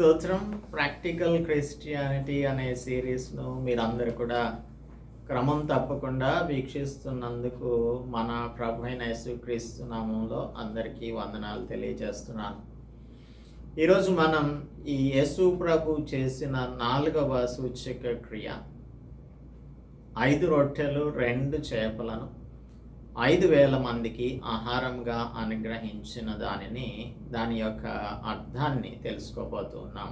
సంవత్సరం practical Christianity అనే సిరీస్ను మీరందరూ కూడా క్రమం తప్పకుండా వీక్షిస్తున్నందుకు మన ప్రభు అయిన యేసుక్రీస్తు నామంలో అందరికీ వందనాలు తెలియజేస్తున్నాను. ఈరోజు మనం ఈ యేసు ప్రభు చేసిన నాలుగవ సూచక క్రియ. ఐదు రొట్టెలు రెండు చేపలను. ఐదు వేల మందికి ఆహారంగా అనుగ్రహించిన దానిని దాని యొక్క అర్థాన్ని తెలుసుకోబోతున్నాం.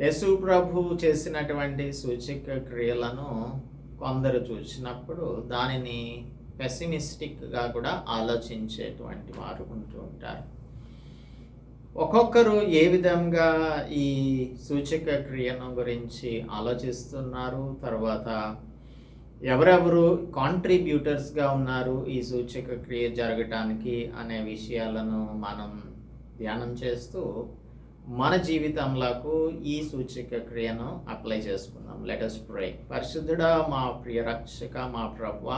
యేసు ప్రభు చేసినటువంటి సూచిక క్రియలను కొందరు చూసినప్పుడు దానిని పెసిమిస్టిక్గా కూడా ఆలోచించేటువంటి వారు ఉంటూ ఉంటారు. ఒక్కొక్కరు ఏ విధంగా ఈ సూచక క్రియను గురించి ఆలోచిస్తున్నారు? తర్వాత ఎవరెవరు కాంట్రిబ్యూటర్స్గా ఉన్నారు ఈ సూచక క్రియ జరగటానికి అనే విషయాలను మనం ధ్యానం చేస్తూ మన జీవితంలోకి ఈ సూచక క్రియను అప్లై చేసుకుందాం. లెటస్ ప్రే పరిశుద్ధుడా మా ప్రియ రక్షక మా ప్రభు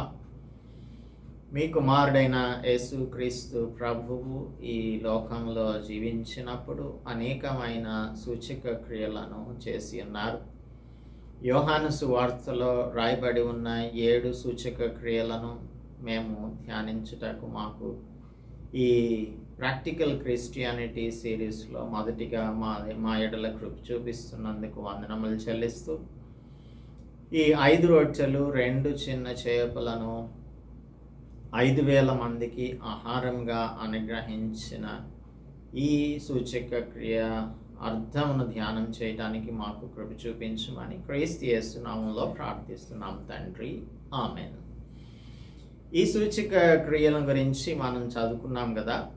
మీ కుమారుడైన యేసుక్రీస్తు ప్రభువు ఈ లోకంలో జీవించినప్పుడు అనేకమైన సూచక క్రియలను చేసి ఉన్నారు. యోహానసు వార్తలో రాయబడి ఉన్న ఏడు సూచక క్రియలను మేము ధ్యానించుటకు మాకు ఈ ప్రాక్టికల్ క్రిస్టియానిటీ సిరీస్లో మొదటిగా మా మా ఎడల కృప చూపిస్తున్నందుకు వందనములు చెల్లిస్తూ ఈ ఐదు రొట్టెలు రెండు చిన్న చేపలను ఐదు వేల మందికి ఆహారంగా అనుగ్రహించిన ఈ సూచక క్రియ అర్థమును ధ్యానం చేయడానికి మాకు కృప చూపించమని క్రైస్త యేసునామంలో ప్రార్థిస్తున్నాం తండ్రి. ఆమెన్. ఈ సూచిక క్రియల గురించి మనం చదువుకున్నాం కదా.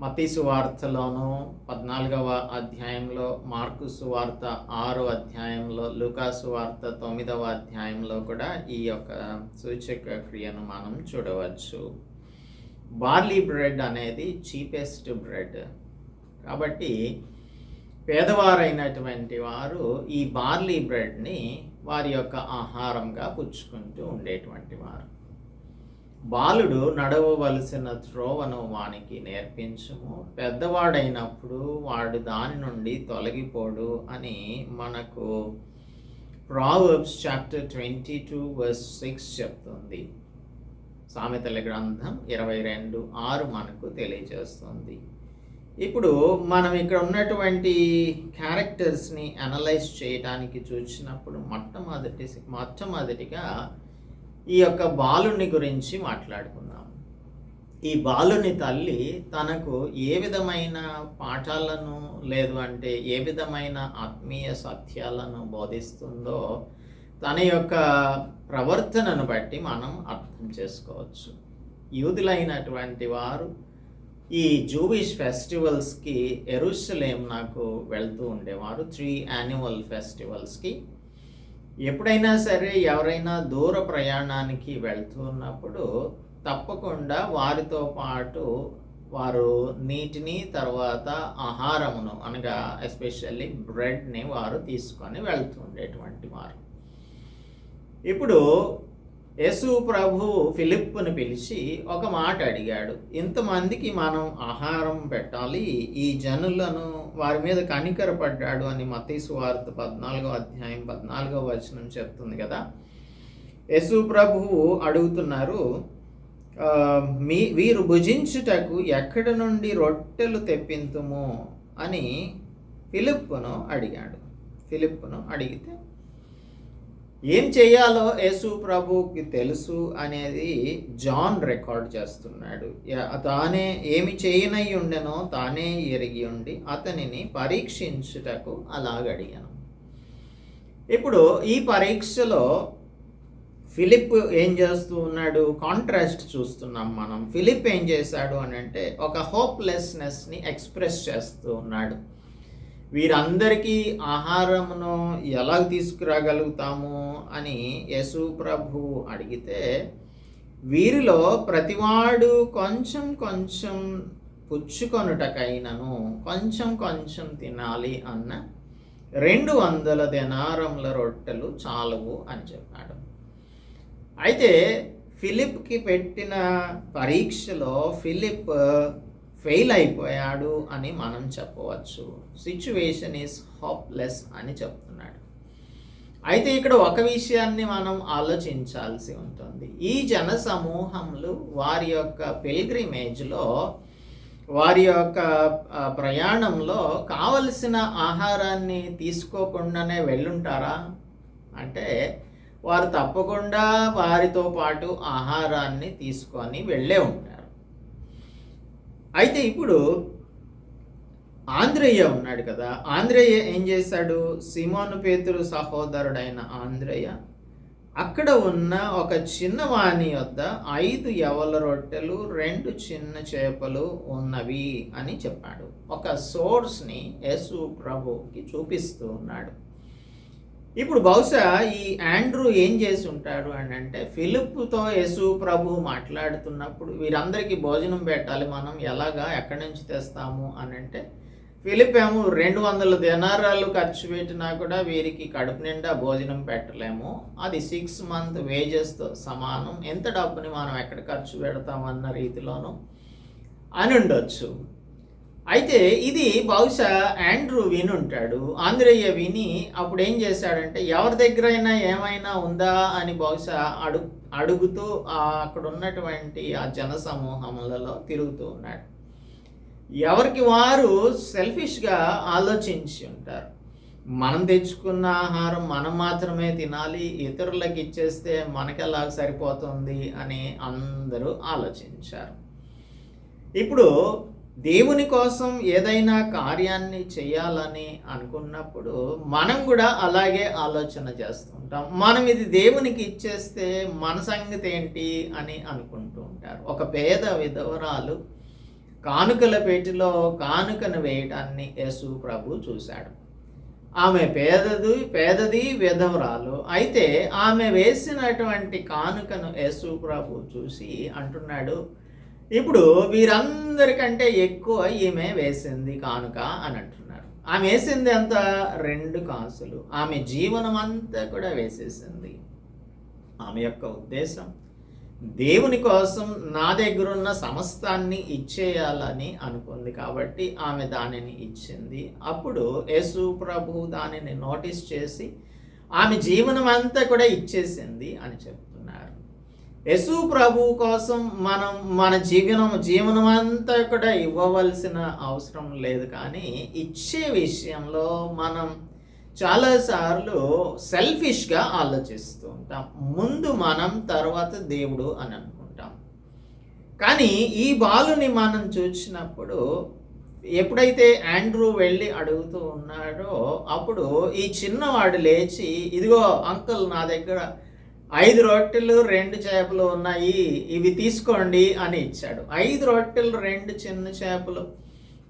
మతీసు వార్తలోను పద్నాలుగవ అధ్యాయంలో మార్కు సువార్త ఆరో అధ్యాయంలో లూకాసు వార్త తొమ్మిదవ అధ్యాయంలో కూడా ఈ యొక్క సూచక క్రియను మనం చూడవచ్చు. బార్లీ బ్రెడ్ అనేది చీపెస్ట్ బ్రెడ్. కాబట్టి పేదవారైనటువంటి వారు ఈ బార్లీ బ్రెడ్ని వారి యొక్క ఆహారంగా పుచ్చుకుంటూ ఉండేటువంటి వారు. బాలుడు నడవవలసిన త్రోవను వానికి నేర్పించము. పెద్దవాడైనప్పుడు వాడు దాని నుండి తొలగిపోడు అని మనకు proverbs chapter twenty two verse six చెప్తుంది. సామెతల గ్రంథం ఇరవై రెండు ఆరు మనకు తెలియజేస్తుంది. ఇప్పుడు మనం ఇక్కడ ఉన్నటువంటి క్యారెక్టర్స్ని అనలైజ్ చేయడానికి చూసినప్పుడు మొట్టమొదటి మొట్టమొదటిగా ఈ యొక్క బాలుని గురించి మాట్లాడుకుందాం. ఈ బాలుని తల్లి తనకు ఏ విధమైన పాఠాలను లేదు అంటే ఏ విధమైన ఆత్మీయ సత్యాలను బోధిస్తుందో తన యొక్క ప్రవర్తనను బట్టి మనం అర్థం చేసుకోవచ్చు. యూదులైనటువంటి వారు ఈ జూబిష్ ఫెస్టివల్స్కి ఎరుసలేం నాకు వెళ్తూ ఉండేవారు. త్రీ యాన్యువల్ ఫెస్టివల్స్కి. ఎప్పుడైనా సరే ఎవరైనా దూర ప్రయాణానికి వెళ్తున్నప్పుడు తప్పకుండా వారితో పాటు వారు నీటిని తర్వాత ఆహారమును అనగా ఎస్పెషల్లీ బ్రెడ్ని వారు తీసుకొని వెళ్తుండేటువంటి వారు. ఇప్పుడు యేసు ప్రభు ఫిలిప్పును పిలిచి ఒక మాట అడిగాడు. ఇంతమందికి మనం ఆహారం పెట్టాలి ఈ జనులను వారి మీద కనికరపడ్డాడు అని మతీసు వార్త పద్నాలుగో అధ్యాయం పద్నాలుగో వచనం చెప్తుంది కదా. యేసు ప్రభువు అడుగుతున్నారు మీ వీరు భుజించుటకు ఎక్కడ నుండి రొట్టెలు తెప్పింతుము? అని ఫిలిప్పును అడిగాడు. ఫిలిప్పును అడిగితే ఏం చేయాలో యేసు ప్రభుకి తెలుసు అనేది జాన్ రికార్డ్ చేస్తున్నాడు. తానే ఏమి చేయనై ఉండెనో తానే ఎరిగి ఉండి అతనిని పరీక్షించుటకు అలాగడిగాను. ఇప్పుడు ఈ పరీక్షలో ఫిలిప్ ఏం చేస్తూ ఉన్నాడు? కాంట్రాస్ట్ చూస్తున్నాం మనం. ఫిలిప్ ఏం చేశాడు అని అంటే ఒక హోప్లెస్నెస్ని ఎక్స్ప్రెస్ చేస్తూ ఉన్నాడు. వీరందరికీ ఆహారమును ఎలా తీసుకురాగలుగుతాము అని యేసు ప్రభు అడిగితే వీరిలో ప్రతివాడు కొంచెం కొంచెం పుచ్చుకొనుటకైనను కొంచెం కొంచెం తినాలి అన్న రెండు వందల దినారముల రొట్టెలు చాలవు అని చెప్పాడు. అయితే ఫిలిప్కి పెట్టిన పరీక్షలో ఫిలిప్ ఫెయిల్ అయిపోయాడు అని మనం చెప్పవచ్చు. సిచ్యువేషన్ ఈస్ హోప్లెస్ అని చెప్తున్నాడు. అయితే ఇక్కడ ఒక విషయాన్ని మనం ఆలోచించాల్సి ఉంటుంది. ఈ జన సమూహములు వారి యొక్క పిల్గ్రిమేజ్లో వారి యొక్క ప్రయాణంలో కావలసిన ఆహారాన్ని తీసుకోకుండానే వెళ్ళుంటారా? అంటే వారు తప్పకుండా వారితో పాటు ఆహారాన్ని తీసుకొని వెళ్ళే ఉంటారు. అయితే ఇప్పుడు ఆంధ్రయ్య ఉన్నాడు కదా. ఆంధ్రయ్య ఏం చేశాడు? సిమోను పేతురు సహోదరుడైన ఆంధ్రయ్య అక్కడ ఉన్న ఒక చిన్నవాణి వద్ద ఐదు యవల రొట్టెలు రెండు చిన్న చేపలు ఉన్నవి అని చెప్పాడు. ఒక సోర్స్ని యేసు ప్రభుకి చూపిస్తూ ఉన్నాడు. ఇప్పుడు బహుశా ఈ ఆండ్రూ ఏం చేసి ఉంటాడు అని అంటే ఫిలిప్తో యేసు ప్రభు మాట్లాడుతున్నప్పుడు వీరందరికీ భోజనం పెట్టాలి మనం ఎలాగా ఎక్కడి నుంచి తెస్తాము అని అంటే ఫిలిప్ ఏమో రెండు వందల దినారాలు ఖర్చు పెట్టినా కూడా వీరికి కడుపు నిండా భోజనం పెట్టలేము. అది సిక్స్ మంత్ వేజెస్తో సమానం. ఎంత డబ్బుని మనం ఎక్కడ ఖర్చు పెడతామన్న రీతిలోనూ అని ఉండొచ్చు. అయితే ఇది బహుశా ఆండ్రూ వినుంటాడు ఆంధ్రయ్య విని అప్పుడు ఏం చేశాడంటే ఎవరి దగ్గరైనా ఏమైనా ఉందా అని బహుశా అడుగు అడుగుతూ అక్కడ ఉన్నటువంటి ఆ జన సమూహములలో తిరుగుతూ ఉన్నాడు. ఎవరికి వారు సెల్ఫిష్గా ఆలోచించి ఉంటారు. మనం తెచ్చుకున్న ఆహారం మనం మాత్రమే తినాలి ఇతరులకు ఇచ్చేస్తే మనకెలా సరిపోతుంది అని అందరూ ఆలోచించారు. ఇప్పుడు దేవుని కోసం ఏదైనా కార్యాన్ని చేయాలని అనుకున్నప్పుడు మనం కూడా అలాగే ఆలోచన చేస్తుంటాం. మనం ఇది దేవునికి ఇచ్చేస్తే మన సంగతి ఏంటి అని అనుకుంటూ ఉంటారు. ఒక పేద విధవరాలు కానుకల పేటిలో కానుకను వేయటాన్ని యేసు ప్రభు చూశాడు. ఆమె పేదది పేదది విధవరాలు. అయితే ఆమె వేసినటువంటి కానుకను యేసు ప్రభు చూసి అంటున్నాడు ఇప్పుడు వీరందరికంటే ఎక్కువ ఈమె వేసింది కానుక అని అంటున్నారు. ఆమె వేసింది అంత రెండు కాసులు. ఆమె జీవనం అంతా కూడా వేసేసింది. ఆమె యొక్క ఉద్దేశం దేవుని కోసం నా దగ్గరున్న సమస్తాన్ని ఇచ్చేయాలని అనుకుంది కాబట్టి ఆమె దానిని ఇచ్చింది. అప్పుడు యేసు ప్రభు దానిని నోటీస్ చేసి ఆమె జీవనం అంతా కూడా ఇచ్చేసింది అని చెప్తున్నారు. యశు ప్రభు కోసం మనం మన జీవనం జీవనం అంతా కూడా ఇవ్వవలసిన అవసరం లేదు కానీ ఇచ్చే విషయంలో మనం చాలాసార్లు సెల్ఫిష్గా ఆలోచిస్తూ ఉంటాం. ముందు మనం తర్వాత దేవుడు అని అనుకుంటాం. కానీ ఈ బాలుని మనం చూసినప్పుడు ఎప్పుడైతే ఆండ్రూ వెళ్ళి అడుగుతూ ఉన్నాడో అప్పుడు ఈ చిన్నవాడు లేచి ఇదిగో అంకుల్ నా దగ్గర ఐదు రొట్టెలు రెండు చేపలు ఉన్నాయి ఇవి తీసుకోండి అని ఇచ్చాడు. ఐదు రొట్టెలు రెండు చిన్న చేపలు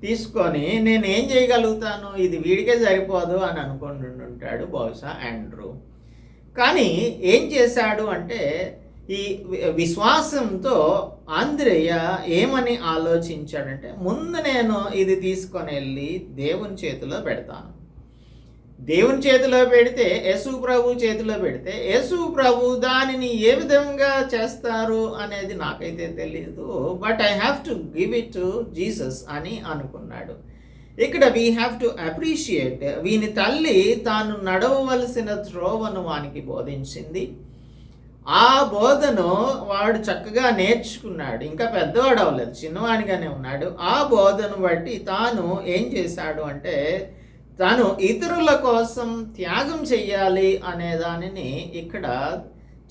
తీసుకొని నేను ఏం చేయగలుగుతాను? ఇది వీడికే సరిపోదు అని అనుకుంటుంటాడు ఉంటాడు బహుశా ఆండ్రూ కానీ ఏం చేశాడు అంటే ఈ విశ్వాసంతో ఆంధ్రేయ ఏమని ఆలోచించాడంటే ముందు నేను ఇది తీసుకొని వెళ్ళి దేవుని చేతిలో పెడతాను. దేవుని చేతిలో పెడితే యేసు ప్రభు చేతిలో పెడితే యేసు ప్రభు దానిని ఏ విధంగా చేస్తారు అనేది నాకైతే తెలియదు but I have to give it to Jesus అని అనుకున్నాడు. ఇక్కడ వీ హ్యావ్ టు అప్రిషియేట్ వీని తల్లి తాను నడవవలసిన త్రోవను వానికి బోధించింది. ఆ బోధను వాడు చక్కగా నేర్చుకున్నాడు. ఇంకా పెద్దవాడు అవ్వలేదు చిన్నవాడిగానే ఉన్నాడు. ఆ బోధను బట్టి తాను ఏం చేశాడు అంటే తాను ఇతరుల కోసం త్యాగం చెయ్యాలి అనే దానిని ఇక్కడ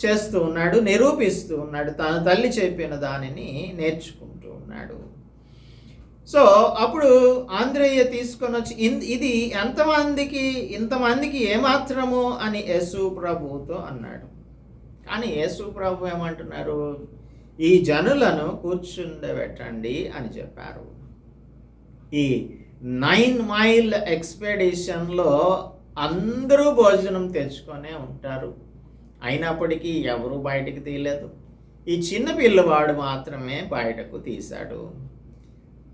చేస్తూ ఉన్నాడు నిరూపిస్తూ ఉన్నాడు. తన తల్లి చెప్పిన దానిని నేర్చుకుంటూ ఉన్నాడు. సో అప్పుడు ఆంధ్రేయ తీసుకొని వచ్చి ఇది ఎంతమందికి ఇంతమందికి ఏమాత్రము అని యేసు ప్రభుతో అన్నాడు. కానీ యేసు ప్రభు ఏమంటున్నారు? ఈ జనులను కూర్చుండబెట్టండి అని చెప్పారు. ఈ నైన్ మైల్ ఎక్స్పెడిషన్లో అందరూ భోజనం తెచ్చుకొనే ఉంటారు. అయినప్పటికీ ఎవరు బయటకు తీయలేదు. ఈ చిన్న పిల్లవాడు మాత్రమే బయటకు తీశాడు.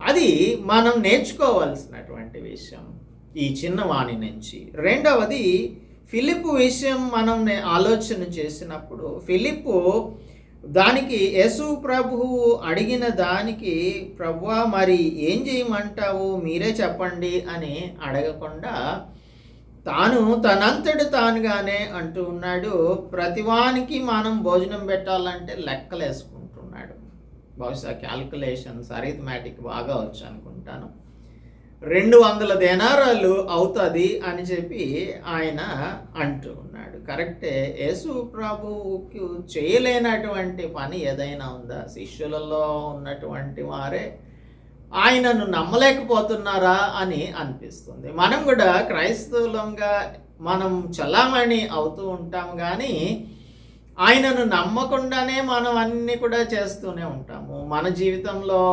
అది మనం నేర్చుకోవాల్సినటువంటి విషయం. ఈ చిన్నవాణి నుంచి. రెండవది ఫిలిప్ విషయం మనం ఆలోచన చేసినప్పుడు ఫిలిప్ దానికి యేసు ప్రభువు అడిగిన దానికి ప్రభువా మరి ఏం చేయమంటావు మీరే చెప్పండి అని అడగకుండా తాను తనంతటి తానుగానే అంటూ ఉన్నాడు. ప్రతివానికి మనం భోజనం పెట్టాలంటే లెక్కలు వేసుకుంటున్నాడు బహుశా క్యాల్కులేషన్స్ అరిథమెటిక్ బాగా వచ్చు అనుకుంటాను రెండు వందల దేనారాలు అవుతుంది అని చెప్పి ఆయన అంటూ ఉన్నాడు. కరెక్టే యేసు ప్రభువుకి చేయలేనటువంటి పని ఏదైనా ఉందా? శిష్యులలో ఉన్నటువంటి వారే ఆయనను నమ్మలేకపోతున్నారా అని అనిపిస్తుంది. మనం కూడా క్రైస్తవులంగా మనం చలామణి అవుతూ ఉంటాం కానీ ఆయనను నమ్మకుండానే మనం అన్నీ కూడా చేస్తూనే ఉంటాము. మన జీవితంలో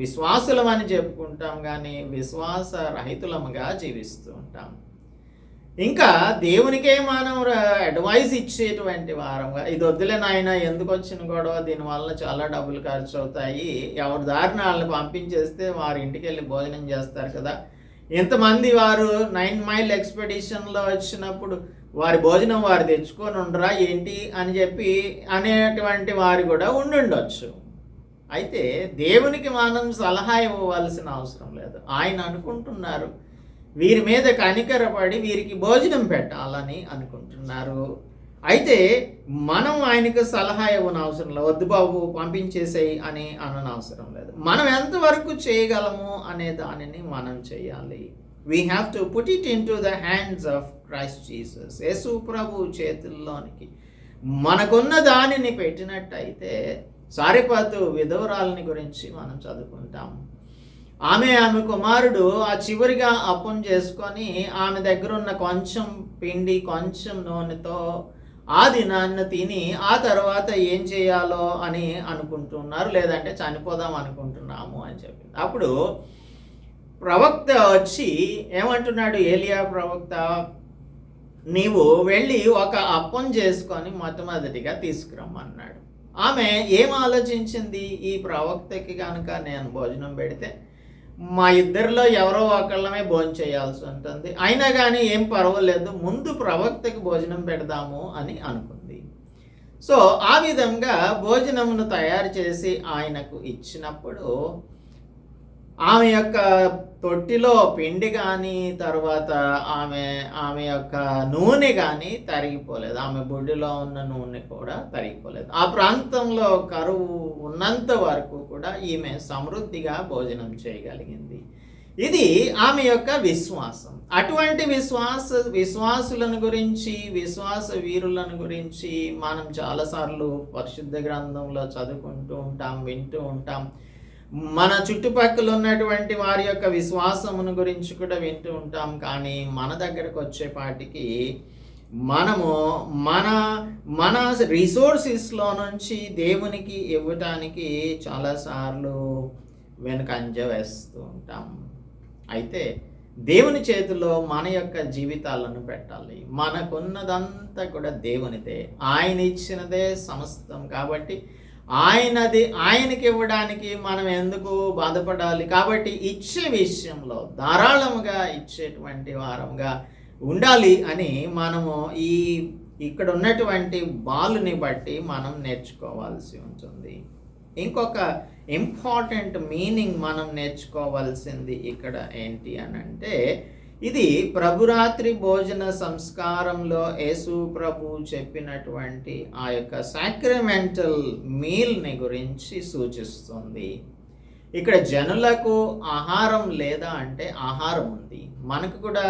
విశ్వాసులమని చెప్పుకుంటాం కానీ విశ్వాస రహితులముగా జీవిస్తూ ఉంటాం. ఇంకా దేవునికే మనం అడ్వైస్ ఇచ్చేటువంటి వారంగా ఇది వద్దులే నాయన ఎందుకు వచ్చిన గొడవ? దీనివల్ల చాలా డబ్బులు ఖర్చు అవుతాయి ఎవరి దారిన వాళ్ళని పంపించేస్తే వారి ఇంటికి వెళ్ళి భోజనం చేస్తారు కదా. ఎంతమంది వారు నైన్ మైల్ ఎక్స్పెడిషన్లో వచ్చినప్పుడు వారి భోజనం వారు తెచ్చుకొని ఉండరా ఏంటి అని చెప్పి అనేటువంటి వారు కూడా ఉండుండొచ్చు. అయితే దేవునికి మనం సలహా ఇవ్వవలసిన అవసరం లేదు. ఆయన అనుకుంటున్నారు వీరి మీద కనికరపడి వీరికి భోజనం పెట్టాలని అనుకుంటున్నారు. అయితే మనం ఆయనకు సలహా ఇవ్వని అవసరం లేదు. వద్దు బాబు పంపించేసేయి అని అనని అవసరం లేదు. మనం ఎంతవరకు చేయగలము అనే దానిని మనం చేయాలి. We have to put it into the hands of Christ Jesus Yesu ప్రభు చేతుల్లోనికి మనకున్న దానిని పెట్టినట్టయితే సారిపాతు విధవరాలని గురించి మనం చదువుకుంటాం. ఆమె ఆమె కుమారుడు ఆ చివరిగా అప్పం చేసుకొని ఆమె దగ్గర ఉన్న కొంచెం పిండి కొంచెం నూనెతో ఆ దినాన్ని తిని ఆ తర్వాత ఏం చేయాలో అని అనుకుంటున్నారు. లేదంటే చనిపోదాం అనుకుంటున్నాము అని చెప్పి అప్పుడు ప్రవక్త వచ్చి ఏమంటున్నాడు? ఏలియా ప్రవక్త నీవు వెళ్ళి ఒక అప్పం చేసుకొని మొట్టమొదటిగా తీసుకురమ్మన్నాడు. ఆమె ఏం ఆలోచించింది? ఈ ప్రవక్తకి కనుక నేను భోజనం పెడితే మా ఇద్దరిలో ఎవరో ఒకళ్ళమే భోజనం చేయాల్సి ఉంటుంది. అయినా కానీ ఏం పర్వాలేదు ముందు ప్రవక్తకి భోజనం పెడదాము అని అనుకుంది. సో ఆ విధంగా భోజనమును తయారు చేసి ఆయనకు ఇచ్చినప్పుడు ఆమె యొక్క తొట్టిలో పిండి కానీ తర్వాత ఆమె ఆమె యొక్క నూనె కానీ తరిగిపోలేదు. ఆమె బొడ్డులో ఉన్న నూనె కూడా తరిగిపోలేదు. ఆ ప్రాంతంలో కరువు ఉన్నంత వరకు కూడా ఈమె సమృద్ధిగా భోజనం చేయగలిగింది. ఇది ఆమె యొక్క విశ్వాసం. అటువంటి విశ్వాస విశ్వాసులను గురించి విశ్వాస వీరులను గురించి మనం చాలాసార్లు పరిశుద్ధ గ్రంథంలో చదువుకుంటూ ఉంటాం వింటూ ఉంటాం. మన చుట్టుపక్కల ఉన్నటువంటి వారి యొక్క విశ్వాసమును గురించి కూడా వింటూ ఉంటాం. కానీ మన దగ్గరకు వచ్చేపాటికి మనము మన మన రిసోర్సెస్లో నుంచి దేవునికి ఇవ్వటానికి చాలాసార్లు వెనుకంజ వేస్తూ ఉంటాం. అయితే దేవుని చేతిలో మన యొక్క జీవితాలను పెట్టాలి. మనకున్నదంతా కూడా దేవునిదే. ఆయన ఇచ్చినదే సమస్తం కాబట్టి ఆయనది ఆయనకి ఇవ్వడానికి మనం ఎందుకు బాధపడాలి? కాబట్టి ఇచ్చే విషయంలో ధారాళముగా ఇచ్చేటువంటి వారంగా ఉండాలి అని మనము ఈ ఇక్కడ ఉన్నటువంటి బాలుని బట్టి మనం నేర్చుకోవాల్సి ఉంటుంది. ఇంకొక ఇంపార్టెంట్ మీనింగ్ మనం నేర్చుకోవాల్సింది ఇక్కడ ఏంటి అని అంటే ఇది ప్రభురాత్రి భోజన సంస్కారంలో యేసు ప్రభు చెప్పినటువంటి ఆ యొక్క సాక్రిమెంటల్ మీల్ని గురించి సూచిస్తుంది. ఇక్కడ జనులకు ఆహారం లేదా అంటే ఆహారం ఉంది. మనకు కూడా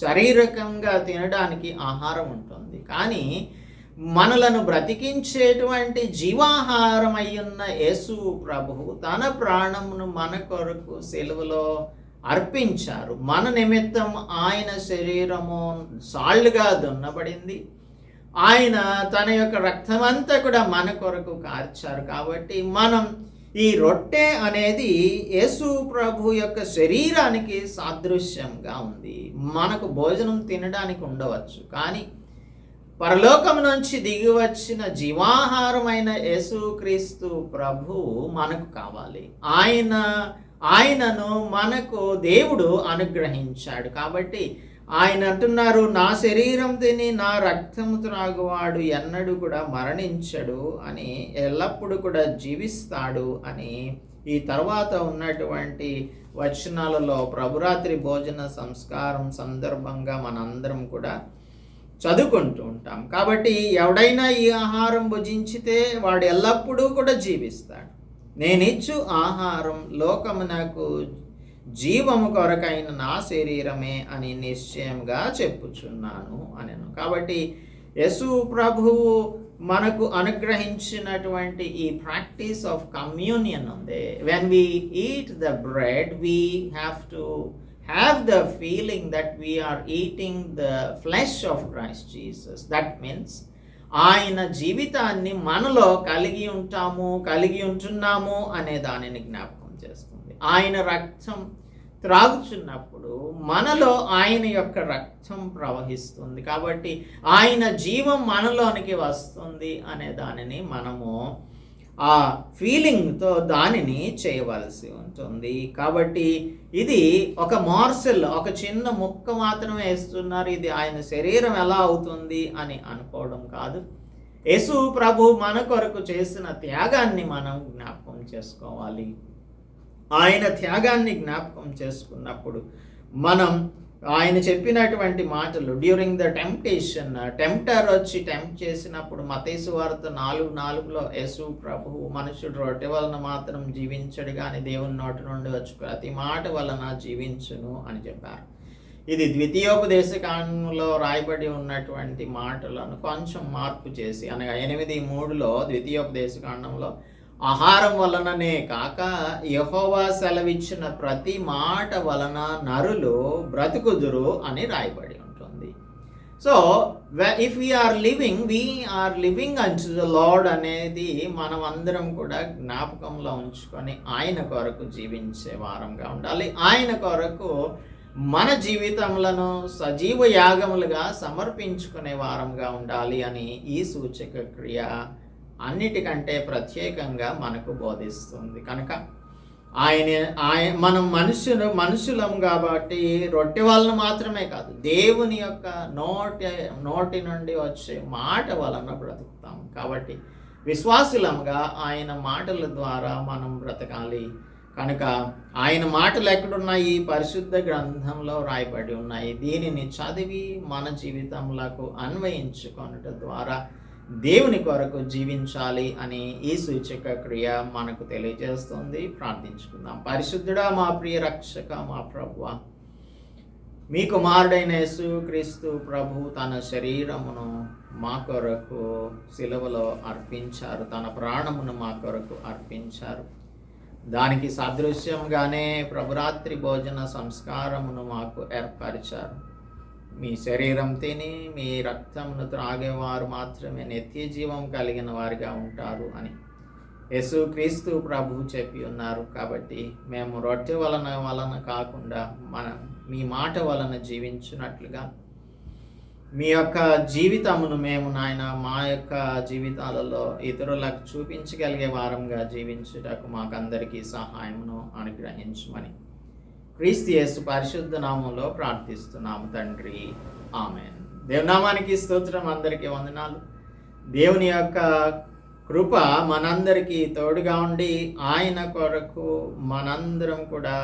శారీరకంగా తినడానికి ఆహారం ఉంటుంది. కానీ మనలను బ్రతికించేటువంటి జీవాహారం అయ్యున్న యేసు ప్రభువు తన ప్రాణమును మన కొరకు సెలవులో అర్పించారు. మన నిమిత్తం ఆయన శరీరము సాళ్ళుగా దున్నబడింది. ఆయన తన యొక్క రక్తమంతా కూడా మన కొరకు కార్చారు. కాబట్టి మనం ఈ రొట్టె అనేది యేసు ప్రభు యొక్క శరీరానికి సాదృశ్యంగా ఉంది. మనకు భోజనం తినడానికి ఉండవచ్చు. కానీ పరలోకం నుంచి దిగి వచ్చిన జీవాహారమైన యేసుక్రీస్తు ప్రభు మనకు కావాలి. ఆయన ఆయనను మనకు దేవుడు అనుగ్రహించాడు. కాబట్టి ఆయన అంటున్నారు నా శరీరం తిని నా రక్తము త్రాగువాడు ఎన్నడూ కూడా మరణించడు అని ఎల్లప్పుడూ కూడా జీవిస్తాడు అని ఈ తర్వాత ఉన్నటువంటి వచనాలలో ప్రభురాత్రి భోజన సంస్కారం సందర్భంగా మనందరం కూడా చదువుకుంటూ ఉంటాం. కాబట్టి ఎవడైనా ఈ ఆహారం భుజించితే వాడు ఎల్లప్పుడూ కూడా జీవిస్తాడు. నేనిచ్చు ఆహారం లోకమునకు జీవము కొరకైన నా శరీరమే అని నిశ్చయంగా చెప్పుచున్నాను అనను. కాబట్టి యశు ప్రభువు మనకు అనుగ్రహించినటువంటి ఈ ప్రాక్టీస్ ఆఫ్ కమ్యూనియన్ ఉంది. When we eat the bread we have to have the feeling that we are eating the flesh of Christ Jesus that means ఆయన జీవితాన్ని మనలో కలిగి ఉంటాము కలిగి ఉంటున్నాము అనే దానిని జ్ఞాపకం చేస్తుంది. ఆయన రక్తం త్రాగుచున్నప్పుడు మనలో ఆయన యొక్క రక్తం ప్రవహిస్తుంది కాబట్టి ఆయన జీవం మనలోనికి వస్తుంది అనే దానిని మనము ఆ ఫీలింగ్తో దానిని చేయవలసి ఉంటుంది. కాబట్టి ఇది ఒక మార్సెల్ ఒక చిన్న ముక్క మాత్రమే వేస్తున్నారు. ఇది ఆయన శరీరం ఎలా అవుతుంది అని అనుకోవడం కాదు. యేసు ప్రభు మన కొరకు చేసిన త్యాగాన్ని మనం జ్ఞాపకం చేసుకోవాలి. ఆయన త్యాగాన్ని జ్ఞాపకం చేసుకున్నప్పుడు మనం ఆయన చెప్పినటువంటి మాటలు డ్యూరింగ్ ద టెంప్టేషన్ టెంప్టర్ వచ్చి టెంప్ట్ చేసినప్పుడు మతేసు వార్త నాలుగు నాలుగులో యేసు ప్రభువు మనుషుడు రొట్టె వలన మాత్రం జీవించడు కానీ దేవుని నోటి నుండి వచ్చి ప్రతి మాట వలన జీవించును అని చెప్పారు. ఇది ద్వితీయోపదేశ కాండంలో రాయబడి ఉన్నటువంటి మాటలను కొంచెం మార్పు చేసి అనగా ఎనిమిది మూడులో ద్వితీయోపదేశ కాండంలో ఆహారం వలననే కాక యహోవా సెలవిచ్చిన ప్రతి మాట వలన నరులు బ్రతుకుదురు అని రాయబడి ఉంటుంది. So if we are living we are living unto the Lord అనేది మనం అందరం కూడా జ్ఞాపకంలో ఉంచుకొని ఆయన కొరకు జీవించే వారంగా ఉండాలి. ఆయన కొరకు మన జీవితములను సజీవ యాగములుగా సమర్పించుకునే వారంగా ఉండాలి అని ఈ సూచక క్రియ అన్నిటికంటే ప్రత్యేకంగా మనకు బోధిస్తుంది. కనుక ఆయన ఆయన మనం మనుషులు మనుషులం కాబట్టి రొట్టె వలన మాత్రమే కాదు దేవుని యొక్క నోటి నోటి నుండి వచ్చే మాట వలన బ్రతుకుతాం. కాబట్టి విశ్వాసులంగా ఆయన మాటల ద్వారా మనం బ్రతకాలి. కనుక ఆయన మాటలు ఎక్కడున్నాయి? పరిశుద్ధ గ్రంథంలో రాయబడి ఉన్నాయి. దీనిని చదివి మన జీవితంలో అన్వయించుకొనట ద్వారా దేవుని కొరకు జీవించాలి అని ఈ సూచక క్రియ మనకు తెలియజేస్తుంది. ప్రార్థించుకుందాం. పరిశుద్ధుడా మా ప్రియ రక్షక మా ప్రభువ మీ కుమారుడైన యేసు క్రీస్తు ప్రభు తన శరీరమును మా కొరకు సిలువలో అర్పించారు. తన ప్రాణమును మా కొరకు అర్పించారు. దానికి సాదృశ్యంగానే ప్రభురాత్రి భోజన సంస్కారమును మాకు ఏర్పరిచారు. మీ శరీరం తిని మీ రక్తమును త్రాగేవారు మాత్రమే నిత్య జీవం కలిగిన వారిగా ఉంటారు అని యేసు క్రీస్తు ప్రభు చెప్పి ఉన్నారు. కాబట్టి మేము రొట్టె వలన వలన కాకుండా మన మీ మాట వలన జీవించినట్లుగా మీ యొక్క జీవితమును మేము నాయన మా యొక్క జీవితాలలో ఇతరులకు చూపించగలిగే వారంగా జీవించుటకు మాకందరికీ సహాయమును అనుగ్రహించమని క్రీస్తు యేసు పరిశుద్ధ నామంలో ప్రార్థిస్తున్నాము తండ్రి. ఆమె దేవనామానికి స్తోత్రం అందరికీ వందనాలు. దేవుని యొక్క కృప మనందరికీ తోడుగా ఉండి ఆయన కొరకు మనందరం కూడా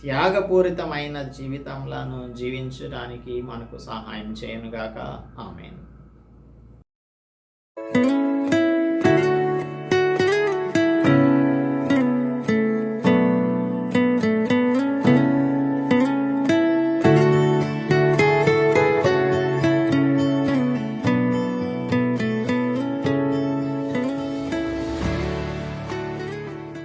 త్యాగపూరితమైన జీవితంలను జీవించడానికి మనకు సహాయం చేయనుగాక. ఆమెను.